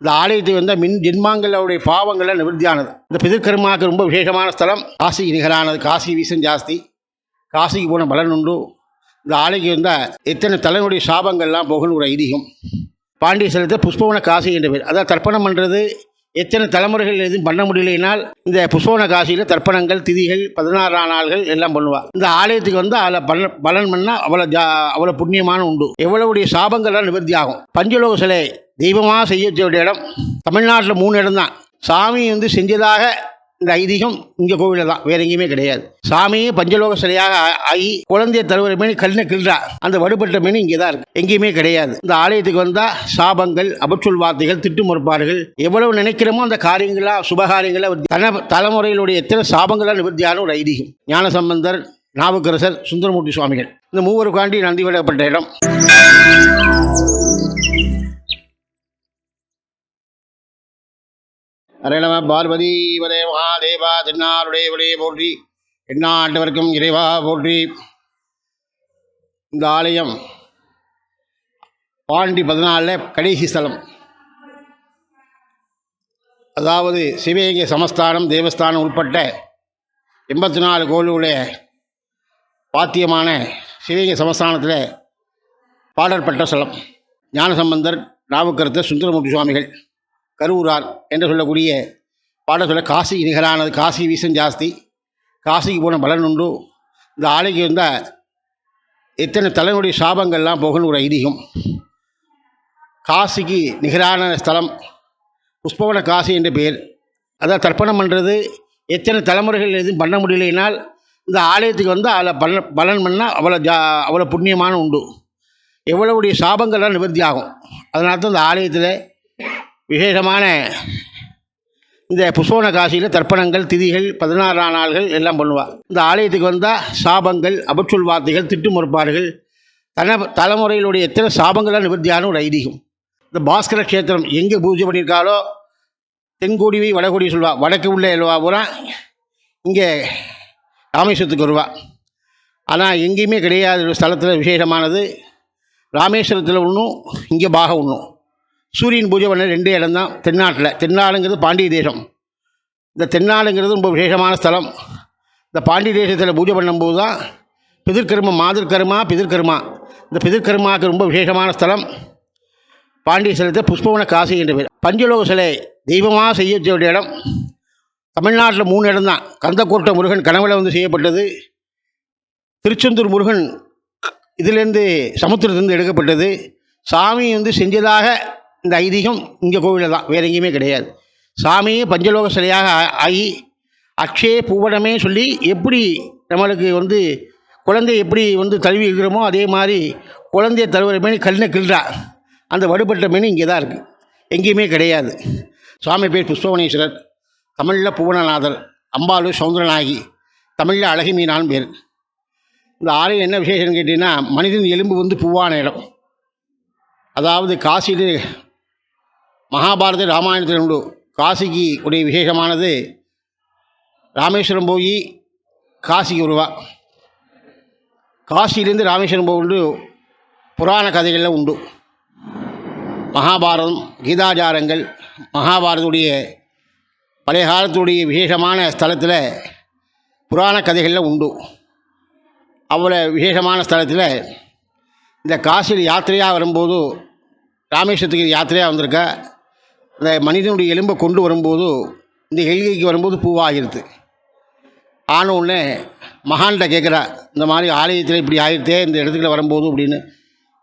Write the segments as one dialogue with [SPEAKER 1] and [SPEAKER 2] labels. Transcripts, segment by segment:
[SPEAKER 1] இந்த ஆலயத்தை வந்த மின் ஜென்மாங்களுடைய பாவங்களை நிவர்த்தியானது. இந்த பிதிர்கர்மாவுக்கு ரொம்ப விசேஷமான ஸ்தலம். காசிக்கு நிகரானது. காசி வீசம் ஜாஸ்தி. காசிக்கு போன பலன் உண்டு. இந்த ஆலைக்கு வந்தால் எத்தனை தலைவனுடைய சாபங்கள்லாம் போகணும் ஒரு ஐதீகம் பாண்டியசலத்தை புஷ்பவன காசி என்ற பேர். அதாவது தர்ப்பணம் பண்ணுறது எத்தனை தலைமுறைகள் எதுவும் பண்ண முடியலைனால் இந்த புஷ்பவன காசியில் தர்ப்பணங்கள் திதிகள் பதினாறாம் நாள்கள் எல்லாம் பண்ணுவாள் இந்த ஆலயத்துக்கு வந்து அதில் பலன் பலன் பண்ணால் அவ்வளோ ஜா அவ்வளோ புண்ணியமான உண்டு. எவ்வளவுடைய சாபங்கள்லாம் நிவர்த்தி ஆகும். பஞ்சலோக சிலை தெய்வமாக செய்ய இடம் தமிழ்நாட்டில் மூணு இடம் தான் சாமி வந்து செஞ்சதாக இந்த ஐதீகம் இங்கே கோவிலில் தான். வேற எங்கேயுமே கிடையாது. சாமியே பஞ்சலோக சிலையாக ஆகி குழந்தைய தருவர மீன் கல்லை கிள்றா. அந்த வடுபட்ட மீன் இங்கே தான் இருக்கு. எங்கேயுமே கிடையாது. இந்த ஆலயத்துக்கு வந்தால் சாபங்கள் அபச்சொல் வார்த்தைகள் திட்டு முற்பாடுகள் எவ்வளவு நினைக்கிறோமோ அந்த காரியங்களாக சுபகாரியங்களா தன தலைமுறையிலுடைய எத்தனை சாபங்களாக நிவர்த்தியான ஒரு ஐதீகம். ஞானசம்பந்தர் நாவுக்கரசர் சுந்தரமூர்த்தி சுவாமிகள். இந்த மூவருக்காண்டி நந்தி விடப்பட்ட இடம். ஹரே நம பார்வதி வதே மகாதேவா தென்னாருடைய விடைய போற்றி எண்ணாண்டவர்க்கும் இறைவா போற்றி. இந்த ஆலயம் பாண்டி பதினாலில் கடைசி ஸ்தலம். அதாவது சிவகங்கை சமஸ்தானம் தேவஸ்தானம் உட்பட்ட எண்பத்தி நாலு கோவிலுடைய பாத்தியமான சிவகங்கை சமஸ்தானத்தில் பாடற்பட்ட ஸ்தலம். ஞானசம்பந்தர் நாவுக்கரத்தர் சுந்தரமூர்த்தி சுவாமிகள். கருவூரார் என்று சொல்லக்கூடிய பாட சொல்ல காசி நிகரானது காசி வீசம் ஜாஸ்தி காசிக்கு போன பலன் உண்டு. இந்த ஆலைக்கு வந்தால் எத்தனை தலைவனுடைய சாபங்கள்லாம் போகணும் ஒரு ஐதீகம். காசிக்கு நிகரான ஸ்தலம் புஷ்பவன காசி என்ற பெயர். அதான் தர்ப்பணம் பண்ணுறது எத்தனை தலைமுறைகள் எதுவும் பண்ண முடியலைனால் இந்த ஆலயத்துக்கு வந்து அதில் பலன் பலன் பண்ணால் அவ்வளோ ஜா அவ்வளோ புண்ணியமான உண்டு. எவ்வளவுடைய சாபங்கள்லாம் நிவர்த்தி ஆகும் அதனால தான் இந்த ஆலயத்தில் விசேஷமான இந்த புஷ்பவன காசியில் தர்ப்பணங்கள் திதிகள் பதினாறாம் நாள்கள் எல்லாம் பண்ணுவாள் இந்த ஆலயத்துக்கு வந்தால் சாபங்கள் அபச்சொல் வார்த்தைகள் திட்டு முற்பாடுகள் தன தலைமுறையிலுடைய எத்தனை சாபங்களாக நிவர்த்தியான ஒரு ஐதீகம். இந்த பாஸ்கர க்ஷேத்திரம் எங்கே பூஜை பண்ணியிருக்காலோ தென்கோடிவை வடகோடி சொல்வா வடக்கு உள்ள எல்வா பூரா இங்கே ராமேஸ்வரத்துக்கு வருவா. ஆனால் எங்கேயுமே கிடையாது ஸ்தலத்தில் விசேஷமானது ராமேஸ்வரத்தில் ஒன்றும் இங்கே பாகம் ஒன்றும் சூரியன் பூஜை பண்ண ரெண்டு இடம் தான் தென்னாட்டில். தென்னாடுங்கிறது பாண்டிய தேசம். இந்த தென்னாடுங்கிறது ரொம்ப விசேஷமான ஸ்தலம். இந்த பாண்டிய தேசத்தில் பூஜை பண்ணும்போது தான் பிதிர்கர்ம மாதிர்கர்மா பிதிர்கர்மா. இந்த பிதிர்கர்மாவுக்கு ரொம்ப விசேஷமான ஸ்தலம். பாண்டிய ஸ்தலத்தை புஷ்பவன காசி என்ற பேர். பஞ்சலோக சிலை தெய்வமாக செய்ய வேண்டிய இடம். தமிழ்நாட்டில் மூணு இடம் தான் கந்தக்கோட்டை முருகன் கனவுல வந்து செய்யப்பட்டது. திருச்செந்தூர் முருகன் இதிலேருந்து சமுத்திரத்திலிருந்து எடுக்கப்பட்டது. சாமி வந்து செஞ்சதாக இந்த ஐதீகம் இங்கே கோவிலில் தான் வேற எங்கேயுமே கிடையாது. சாமியே பஞ்சலோக சிலையாக ஆகி அக்ஷே பூவனமே சொல்லி எப்படி நம்மளுக்கு வந்து குழந்தை எப்படி வந்து தழுவி இருக்கிறோமோ அதே மாதிரி குழந்தைய தழுவுற மீன் கல்லை கிள்றா. அந்த வடுபட்ட மீன் இங்கே தான் இருக்குது எங்கேயுமே கிடையாது. சுவாமி பேர் புஷ்பவனேஸ்வரர் தமிழில் புவனநாதர் அம்பாளு சவுந்தரநாயகி தமிழில் அழகி மீனான் பேர். இந்த ஆலயம் என்ன விசேஷம்னு கேட்டிங்கன்னா மனிதன் எலும்பு வந்து பூவான இடம். அதாவது காசியில் மகாபாரத ராமாயணத்தில் உண்டு. காசிக்கு உடைய விசேஷமானது ராமேஸ்வரம் போய் காசிக்கு வருவா. காசியிலேருந்து ராமேஸ்வரம் போய் புராண கதைகளில் உண்டு. மகாபாரதம் கீதாச்சாரங்கள் மகாபாரதத்துடைய பழைய காலத்துடைய விசேஷமான ஸ்தலத்தில் புராண கதைகளில் உண்டு. அவ்வளோ விசேஷமான ஸ்தலத்தில் இந்த காசியில் யாத்திரையாக வரும்போது ராமேஸ்வரத்துக்கு யாத்திரையாக வந்திருக்க? இந்த மனிதனுடைய எலும்பை கொண்டு வரும்போது இந்த எல்கைக்கு வரும்போது பூவாகிருது. ஆன உடனே மகான்கிட்ட கேட்குறா இந்த மாதிரி ஆலயத்தில் இப்படி ஆயிருத்தே இந்த இடத்துக்குள்ள வரும்போது அப்படின்னு.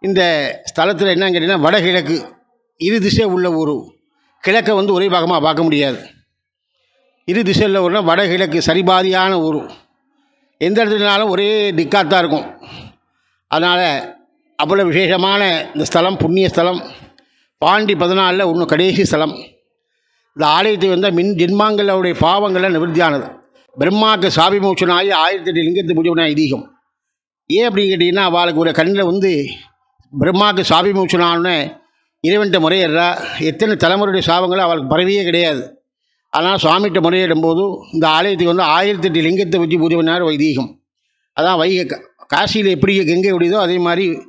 [SPEAKER 1] இந்த ஸ்தலத்தில் என்னன்னு கேட்டிங்கன்னா வடகிழக்கு இரு திசை உள்ள ஊர் கிழக்கை வந்து ஒரே பாகமாக பார்க்க முடியாது. இரு திசையில் ஊர்னா வடகிழக்கு சரிபாதியான ஊர் எந்த இடத்துலனாலும் ஒரே திக்காத்தான் இருக்கும். அதனால் அவ்வளோ விசேஷமான இந்த ஸ்தலம் புண்ணிய ஸ்தலம் பாண்டி பதினாலில் ஒன்று கடைசி ஸ்தலம். இந்த ஆலயத்தை வந்தால் மின் ஜென்மாங்களுடைய பாவங்கள்லாம் நிவர்த்தியானது. பிரம்மாவுக்கு சாபி மூச்சனாகி ஆயிரத்தி எட்டு லிங்கத்தை பூஜை பண்ண ஐதீகம். ஏன் அப்படின்னு கேட்டிங்கன்னா அவளுக்கு ஒரு கண்ணில் வந்து பிரம்மாவுக்கு சாபி மோட்சனானே இறைவன்கிட்ட முறையிடுறா. எத்தனை தலைமுறையுடைய சாபங்களும் அவளுக்கு பரவியே கிடையாது. ஆனால் சுவாமிகிட்ட முறையிடும்போது இந்த ஆலயத்துக்கு வந்து ஆயிரத்தி எட்டு லிங்கத்தை வச்சு பூஜை பண்ணார் வைதீகம். அதான் வைகை க- காசியில் எப்படி கங்கை உடையதோ அதே மாதிரி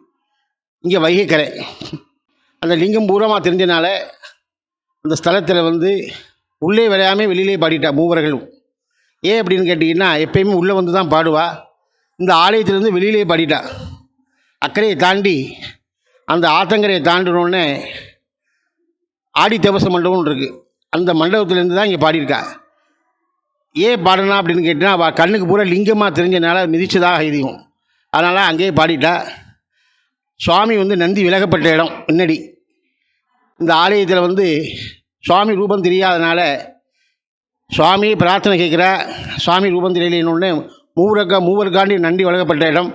[SPEAKER 1] இங்கே வைகைக்கரை. அந்த லிங்கம் பூரமாக தெரிஞ்சனால அந்த ஸ்தலத்தில் வந்து உள்ளே விளையாமல் வெளியிலே பாடிட்டா மூவர்களும். ஏன் அப்படின்னு கேட்டிங்கன்னா எப்பயுமே உள்ளே வந்து தான் பாடுவா. இந்த ஆலயத்திலேருந்து வெளியிலே பாடிட்டா. அக்கறையை தாண்டி அந்த ஆத்தங்கரையை தாண்டினோடனே ஆடி தேவச மண்டபம்னு இருக்குது அந்த மண்டபத்துலேருந்து தான் இங்கே பாடியிருக்கா. ஏன் பாடினா அப்படின்னு கேட்டிங்கன்னா அவள் கண்ணுக்கு பூரா லிங்கமாக தெரிஞ்சனால மிதிச்சதாக எழுதியும் அதனால் அங்கேயே பாடிட்டா. சுவாமி வந்து நந்தி விலகப்பட்ட இடம் முன்னடி. இந்த ஆலயத்தில் வந்து சுவாமி ரூபம் தெரியாதனால சுவாமி பிரார்த்தனை கேட்குறா. சுவாமி ரூபம் தெரியலன்னு மூவருக்கா மூவருக்காண்டி நந்தி வழங்கப்பட்ட இடம்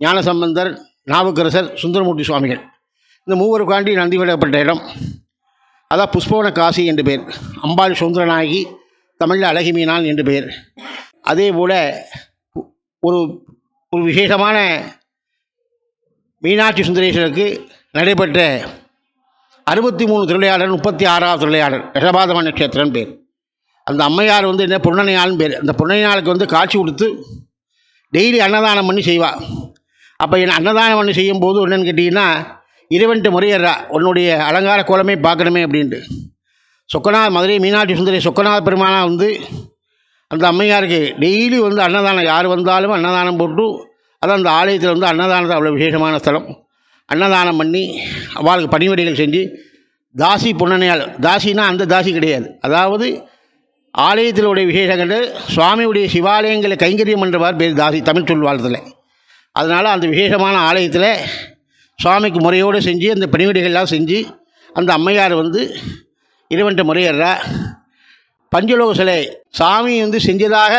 [SPEAKER 1] ஞானசம்பந்தர் நாவுக்கரசர் சுந்தரமூர்த்தி சுவாமிகள். இந்த மூவருக்காண்டி நந்தி வழங்கப்பட்ட இடம். அதான் புஷ்பவன காசி என்று பெயர் அம்பாள் சுந்தரநாயகி தமிழில் அழகி மீனாள் என்று பெயர் அதே போல் ஒரு ஒரு விசேஷமான மீனாட்சி சுந்தரேஸ்வருக்கு நடைபெற்ற அறுபத்தி மூணு திருவிளையாடல் முப்பத்தி ஆறாவது திருவிளையாடல் ரிஷபாதம நட்சத்திரம் பேர். அந்த அம்மையார் வந்து என்ன புன்னணையாள்னு பேர். அந்த புன்னணையாளுக்கு வந்து காட்சி கொடுத்து டெய்லி அன்னதானம் பண்ணி செய்வாள் அப்போ என்ன அன்னதானம் பண்ணி செய்யும்போது என்னென்னு கேட்டிங்கன்னா இறைவன்ட்டு முறையிடுறா உன்னுடைய அலங்கார கோலமே பார்க்கணுமே அப்படின்ட்டு. சொக்கநாத் மதுரை மீனாட்சி சுந்தரி சொக்கநாத் பெருமானா வந்து அந்த அம்மையாருக்கு டெய்லி வந்து அன்னதானம் யார் வந்தாலும் அன்னதானம் போட்டு அதான் அந்த ஆலயத்தில் வந்து அன்னதானத்தை அவ்வளோ விசேஷமான ஸ்தலம். அன்னதானம் பண்ணி அவளுக்கு பணிவிடைகள் செஞ்சு தாசி புன்னணையால் தாசினா அந்த தாசி கிடையாது. அதாவது ஆலயத்தினுடைய விசேஷங்கள் சுவாமியுடைய சிவாலயங்களை கைங்கரியம் பண்ணுறவார் பேர் தாசி தமிழ் சொல் வாழ்த்தில். அதனால் அந்த விசேஷமான ஆலயத்தில் சுவாமிக்கு முறையோடு செஞ்சு அந்த பணிவிடைகள்லாம் செஞ்சு அந்த அம்மையார் வந்து இறைவன்ட்ட முறையிடுறா. பஞ்சலோக சிலை சாமி வந்து செஞ்சதாக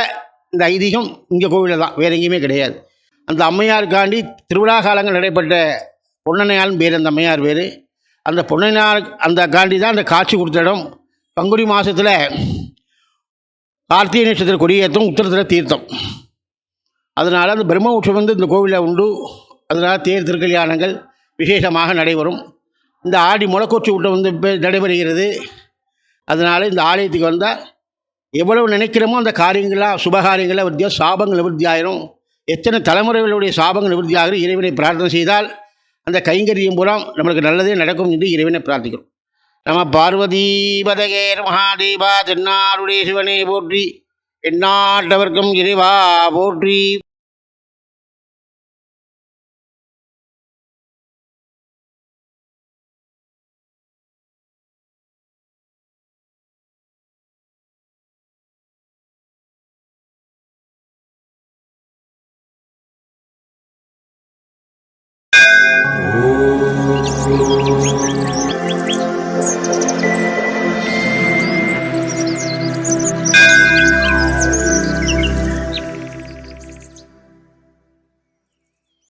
[SPEAKER 1] இந்த ஐதீகம் இங்கே கோவிலில் தான் வேறு எங்கேயுமே கிடையாது. அந்த அம்மையாருக்காண்டி திருவிழா காலங்கள் நடைபெற்ற பொன்னனையாலும் பேர் அந்த அம்மையார் பேர். அந்த பொன்னனையார் அந்த காண்டி தான் அந்த காட்சி கொடுத்த இடம். பங்குனி மாதத்தில் கார்த்திகை நட்சத்திர கொடியேற்றம் உத்தரத்தில் தீர்த்தம். அதனால் அந்த பிரம்ம உற்சவம் வந்து இந்த கோவிலில் உண்டு. அதனால் தேர் திருக்கல்யாணங்கள் விசேஷமாக நடைபெறும். இந்த ஆடி முளக்கொச்சி ஊட்டம் வந்து இப்போ நடைபெறுகிறது. அதனால் இந்த ஆலயத்துக்கு வந்தால் எவ்வளவு நினைக்கிறோமோ அந்த காரியங்களாக சுபகாரியங்களாக விருத்தியாக சாபங்கள் நிவர்த்தி ஆயிரும் எத்தனை தலைமுறைகளுடைய சாபங்கள் நிவர்த்தியாக இறைவனை பிரார்த்தனை செய்தால் அந்த கைங்கரியம் மூலம் நம்மளுக்கு நல்லதே நடக்கும் என்று இறைவனை பிரார்த்திக்கிறோம். நம்ம பார்வதீபதகேர் மகாதேவா தென்னாருடைய சிவனே போற்றி எந்நாட்டவர்க்கும் இறைவா போற்றி.